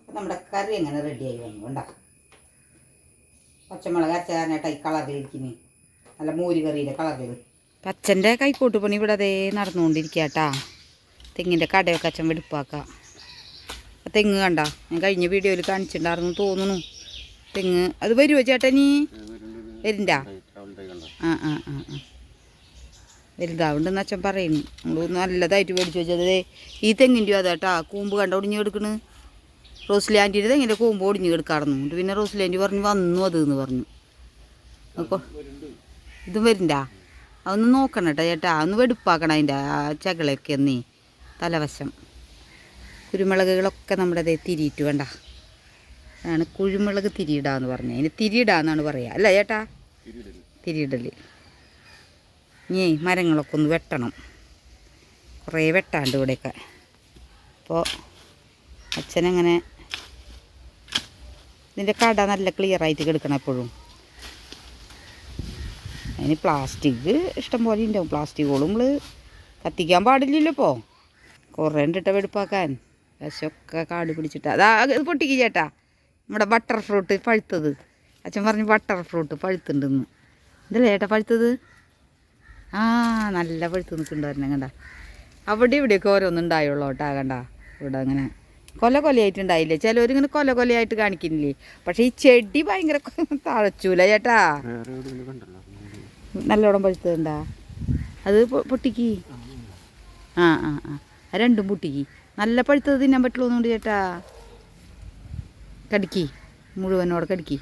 നമ്മുടെ കറി എങ്ങനെ റെഡിയായി വന്നു കണ്ടോ? പച്ചമുളക് അരച്ചാനായിട്ടാ ഈ നല്ല മോര് കറിയുടെ കളറിൽ അച്ഛന്റെ കൈക്കോട്ട് പണി ഇവിടെ അതേ നടന്നുകൊണ്ടിരിക്കട്ടാ. തെങ്ങിന്റെ കടയൊക്കെ അച്ഛൻ വെടുപ്പാക്കാം. തെങ്ങ് കണ്ട ഞാൻ കഴിഞ്ഞ വീഡിയോയിൽ കാണിച്ചിട്ടുണ്ടായിരുന്നു തോന്നുന്നു. തെങ്ങ് അത് വരുമോ ചേട്ടാ നീ വരിണ്ടാ ആ ആ ആ ആ. വലുതാവുണ്ടെന്ന് അച്ഛൻ പറയുന്നു. നമ്മൾ നല്ലതായിട്ട് മേടിച്ചു വെച്ചത് ഈ തെങ്ങിന്റെ അതാട്ടാ കൂമ്പ് കണ്ട ഒടിഞ്ഞെടുക്കണ് റോസ്ലി തെങ്ങിന്റെ കൂമ്പ് ഒടിഞ്ഞ് കിടക്കാറുന്നു എന്നിട്ട് പിന്നെ റോസ്ലി പറഞ്ഞു വന്നു അത് എന്ന് പറഞ്ഞു. ഇതും വരണ്ട. അതൊന്ന് നോക്കണം കേട്ടോ ചേട്ടാ. ഒന്ന് വെടുപ്പാക്കണം അതിന്റെ ആ ചകളൊക്കെ ഒന്നേ. തലവശം. കുരുമുളകുകളൊക്കെ നമ്മുടെ അതേ തിരിയിട്ട് വേണ്ട. അതാണ് കുരുമുളക് തിരിയിടാന്ന് പറഞ്ഞത്. അതിന് തിരിയിടാന്നാണ് പറയുക അല്ല ചേട്ടാ? തിരിയിടൽ ഇനി മരങ്ങളൊക്കെ ഒന്ന് വെട്ടണം. കുറേ വെട്ടാണ്ട് ഇവിടെയൊക്കെ. അപ്പോൾ അച്ഛനങ്ങനെ ഇതിന്റെ കട നല്ല ക്ലിയർ ആയിട്ട് കിടക്കണം എപ്പോഴും. അതിന് പ്ലാസ്റ്റിക് ഇഷ്ടം പോലെ ഉണ്ടാവും പ്ലാസ്റ്റിക്കുകളും നമ്മൾ കത്തിക്കാൻ പാടില്ലല്ലോ ഇപ്പോൾ കുറേ ഉണ്ടിട്ട വെടുപ്പാക്കാൻ. പശൊക്കെ കാട് പിടിച്ചിട്ട്. അതാ ഇത് പൊട്ടിക്ക് ചേട്ടാ. നമ്മുടെ ബട്ടർ ഫ്രൂട്ട് പഴുത്തത്. അച്ഛൻ പറഞ്ഞു ബട്ടർ ഫ്രൂട്ട് പഴുത്തുണ്ടെന്ന്. എന്തല്ലേ ചേട്ടാ പഴുത്തത്? ആ നല്ല പഴുത്ത് നിൽക്കുന്നുണ്ടായിരുന്നു കണ്ട. അവിടെ ഇവിടെയൊക്കെ ഓരോന്നുണ്ടായുള്ളൂ കേട്ടാ കണ്ട. ഇവിടെ അങ്ങനെ കൊല കൊലയായിട്ടുണ്ടായില്ലേ? ചിലവരിങ്ങനെ കൊല കൊലയായിട്ട് കാണിക്കുന്നില്ലേ? പക്ഷെ ഈ ചെടി ഭയങ്കര തഴച്ചൂല ചേട്ടാ. നല്ലോണം പഴുത്തതുണ്ടാ അത് പൊട്ടിക്ക്. ആ ആ ആ. രണ്ടും പൊട്ടിക്ക്. നല്ല പഴുത്തത് തിന്നാൻ പറ്റുള്ളൂന്നുണ്ട് ചേട്ടാ. കടിക്ക്. മുഴുവനോടെ കടിക്ക്.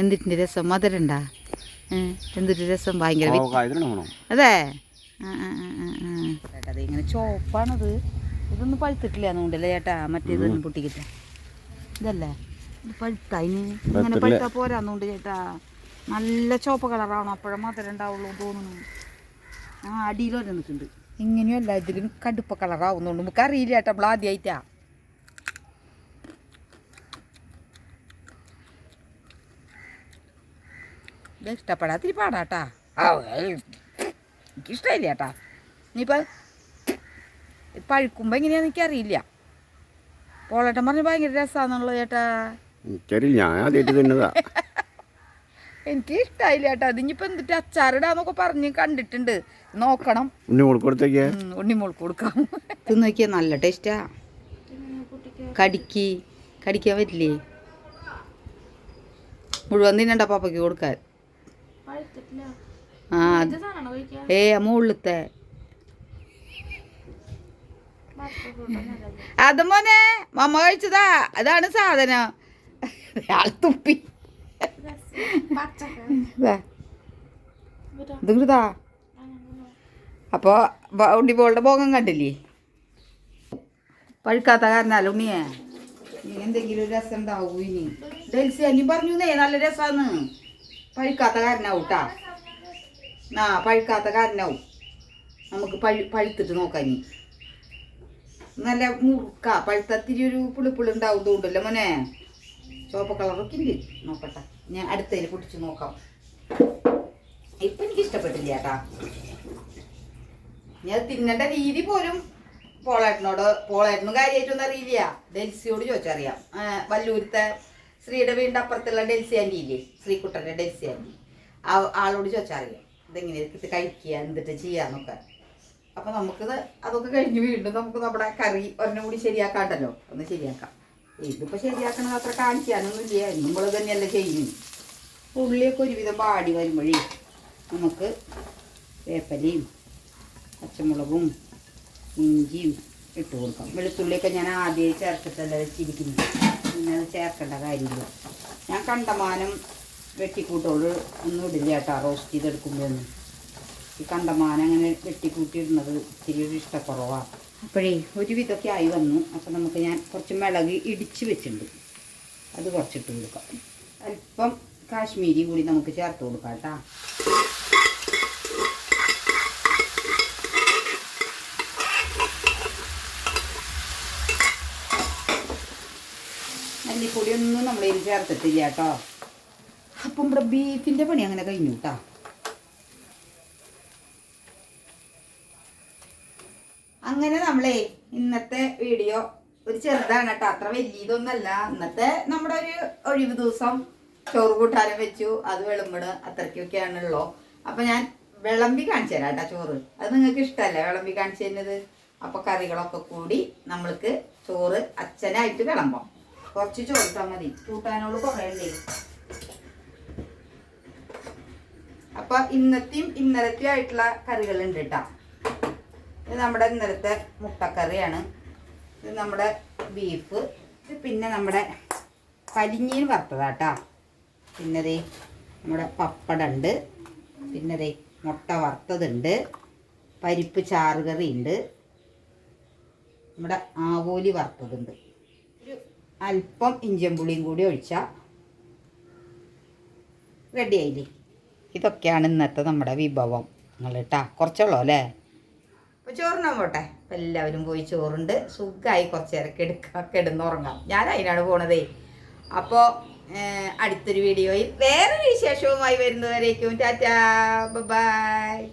എന്തിന്റെ രസം? മധുരണ്ടാ ഏ, എന്തിന്റെ രസം ഭയങ്കര അതെ. ചേട്ടാ ഇങ്ങനെ ചോപ്പാണത് ഇതൊന്നും പഴുത്തിട്ടില്ല അതുകൊണ്ടല്ലേ ചേട്ടാ? മറ്റേതൊന്നും പൊട്ടിക്കില്ല ഇതല്ലേ? ഇത് പഴുത്തതിന് ഇങ്ങനെ പഴുത്തില്ല. പഴുത്താ പോരാന്നുകൊണ്ട് ചേട്ടാ. നല്ല ചോപ്പ കളറാണ്. അപ്പോഴും മാത്രമേ ഉണ്ടാവുള്ളൂ തോന്നുന്നു. ആ അടിയിലൊരെ നിൽക്കുന്നുണ്ട്. ഇങ്ങനെയല്ല ഇതിലും കടുപ്പ കളറാവുന്നുണ്ട് നമുക്ക് അറിയില്ല ചേട്ടാ നമ്മൾ ആദ്യമായിട്ടാ ഇത് ഇഷ്ടപ്പെടാത്തിരി പാടാട്ടാ. എനിക്കിഷ്ടമില്ല ചേട്ടാ ഇനിയിപ്പോൾ പഴുക്കുമ്പോൾ എങ്ങനെയാണെന്ന് എനിക്കറിയില്ല. പോളേട്ടൻ പറഞ്ഞ് ഭയങ്കര രസമാണെന്നുള്ളത് ചേട്ടാ. എനിക്കറിയില്ല ഞാൻ ആദ്യമായിട്ട് തിന്നതാ. എനിക്ക് ഇഷ്ടമായില്ല ചേട്ടാ അതിനിപ്പോൾ എന്നിട്ട് അച്ചാറിടാന്നൊക്കെ പറഞ്ഞ് കണ്ടിട്ടുണ്ട്. നോക്കണം. ഉണ്ണി കൊടുത്തേക്ക് ഉണ്ണി ഉണ്ണിമോൾക്ക് കൊടുക്കാം. ഇത് നോക്കിയാൽ നല്ല ടേസ്റ്റാ. കടിക്ക് കടിക്കാൻ പറ്റില്ലേ? മുഴുവൻ തിന്നണ്ട പാപ്പയ്ക്ക് കൊടുക്കാൻ. ആ ഏ മുകളിലത്തെ. അത് മോനെ മമ്മ കഴിച്ചതാ. അതാണ് സാധനം. ആൾ തുപ്പി. ഇതാ. പോളുടെ അപ്പോൾ ഉണ്ണിപ്പോളുടെ ഭോഗം കണ്ടില്ലേ? പഴുക്കാത്ത കാരണമല്ല ഉണ്ണിയെ? എന്തെങ്കിലും രസം ഉണ്ടാവൂ ഇനി? ഡെൽസി അനി പറഞ്ഞു നല്ല രസാന്ന്. പഴുക്കാത്ത കാരനാവും കേട്ടാ ആ പഴുക്കാത്ത കാരനാവും നമുക്ക് പഴു പഴുത്തിട്ട് നോക്കാം ഇനി. നല്ല മുറുക്ക. പഴുത്തത്തിരി ഒരു പുളിപ്പുളി ഉണ്ടാവും തോണ്ടല്ലോ മോനെ. ചുവപ്പ് കളറൊക്കെ ഉണ്ട് നോക്കട്ടെ. ഞാൻ അടുത്തതിൽ പൊട്ടിച്ച് നോക്കാം. ഇപ്പൊ എനിക്ക് ഇഷ്ടപ്പെട്ടില്ല ചേട്ടാ ഞാൻ തിന്നേണ്ട രീതി പോലും പോളേട്ടനോട് പോളേട്ടനും കാര്യമായിട്ടൊന്നും അറിയില്ല. ഡെൽസിയോട് ചോദിച്ചറിയാം. വല്ലൂരത്തെ ശ്രീയുടെ വീടിന്റെ അപ്പുറത്തുള്ള ഡെൽസി ആന്റി ഇല്ലേ? ശ്രീകുട്ടന്റെ ഡെൽസി ആന്റി ആ ആളോട് ചോദിച്ചറിയാം ഇതെങ്ങനെ ഇത് കഴിക്കുക എന്നിട്ട് ചെയ്യാന്നൊക്കെ അപ്പൊ നമുക്കിത് അതൊക്കെ കഴിഞ്ഞ് വീണ്ടും നമുക്ക് നമ്മുടെ കറി ഒരെണ്ണം കൂടി ശരിയാക്കാണ്ടല്ലോ. ഒന്ന് ശരിയാക്കാം. ഇതിപ്പോ ശരിയാക്കണത് അത്ര കാണിക്കാനൊന്നും ഇല്ല. നമ്മൾ തന്നെയല്ല ചെയ്യുന്നു ഉള്ളിയൊക്കെ ഒരുവിധം പാടി വരുമ്പോഴേ നമുക്ക് വേപ്പലയും പച്ചമുളകും ഇഞ്ചിയും ഇട്ട് കൊടുക്കാം. വെളുത്തുള്ളിയൊക്കെ ഞാൻ ആദ്യമായി ചേർത്തിട്ടല്ല വെച്ചിരിക്കുന്നത്. പിന്നെ അത് ചേർക്കേണ്ട കാര്യമില്ല. ഞാൻ കണ്ടമാനം വെട്ടിക്കൂട്ടോട് ഒന്നും ഇടില്ല കേട്ടോ റോസ്റ്റ് ചെയ്തെടുക്കുമ്പോഴൊന്നും. ഈ കണ്ടമാനം അങ്ങനെ വെട്ടിക്കൂട്ടിയിടുന്നത് ഇത്തിരി ഒരു ഇഷ്ടക്കുറവാണ് അപ്പോഴേ ഒരുവിധമൊക്കെ ആയി വന്നു. അപ്പം നമുക്ക് ഞാൻ കുറച്ച് മിളക് ഇടിച്ച് വെച്ചിട്ടുണ്ട്. അത് കുറച്ചിട്ട് കൊടുക്കാം. അല്പം കാശ്മീരി കൂടി നമുക്ക് ചേർത്ത് കൊടുക്കാം കേട്ടോ. മല്ലിപ്പൊടി നമ്മൾ ഇതിൽ ചേർത്തിട്ടില്ല കേട്ടോ. അപ്പം ഇവിടെ ബീഫിന്റെ പണി അങ്ങനെ കഴിഞ്ഞു കേട്ടോ അങ്ങനെ നമ്മളേ ഇന്നത്തെ വീഡിയോ ഒരു ചെറുതാണ് കേട്ടോ അത്ര വലിയതൊന്നല്ല. ഇന്നത്തെ നമ്മുടെ ഒരു ഒഴിവ് ദിവസം ചോറ് കൂട്ടാനും വെച്ചു അത് വിളമ്പിട് അത്രയ്ക്കൊക്കെയാണുള്ളൂ അപ്പൊ ഞാൻ വിളമ്പി കാണിച്ചു തരാം കേട്ടോ ചോറ്. അത് നിങ്ങൾക്ക് ഇഷ്ടമല്ലേ വിളമ്പി കാണിച്ചു തരുന്നത്? അപ്പോൾ കറികളൊക്കെ കൂടി നമ്മൾക്ക് ചോറ് അച്ഛനായിട്ട് വിളമ്പാം കുറച്ച് ചോറിട്ടാൽ മതി. കൂട്ടാനോട് കുറയണ്ടേ ഉണ്ടേ അപ്പൊ ഇന്നത്തെയും ഇന്നലത്തെയും ആയിട്ടുള്ള കറികളുണ്ട് കേട്ടോ ഇത് നമ്മുടെ ഇന്നലത്തെ മുട്ടക്കറിയാണ്. ഇത് നമ്മുടെ ബീഫ് ഇത് പിന്നെ നമ്മുടെ കരിഞ്ഞീൻ വറുത്തതാട്ടാ പിന്നെ ദേ നമ്മുടെ പപ്പടുണ്ട്. പിന്നതേ മുട്ട വറുത്തതുണ്ട്. പരിപ്പ് ചാറുകറി ഉണ്ട് നമ്മുടെ ആവോലി വറുത്തതുണ്ട്. അല്പം ഇഞ്ചും പുളിയും കൂടി ഒഴിച്ചാൽ റെഡി ആയില്ലേ? ഇതൊക്കെയാണ് ഇന്നത്തെ നമ്മുടെ വിഭവം. നിങ്ങൾ കേട്ടാ കുറച്ചുള്ളൂ അല്ലേ? അപ്പോൾ ചോറിനാൻ പോട്ടെ. അപ്പം എല്ലാവരും പോയി ചോറുണ്ട്. സുഖമായി കുറച്ച് നേരം കിടക്കുക കിടന്നുറങ്ങാം. ഞാൻ അതിനാണ് പോണതേ. അപ്പോൾ അടുത്തൊരു വീഡിയോയിൽ വേറൊരു വിശേഷവുമായി വരുന്നവരേക്കും. ടാറ്റാ. ബൈ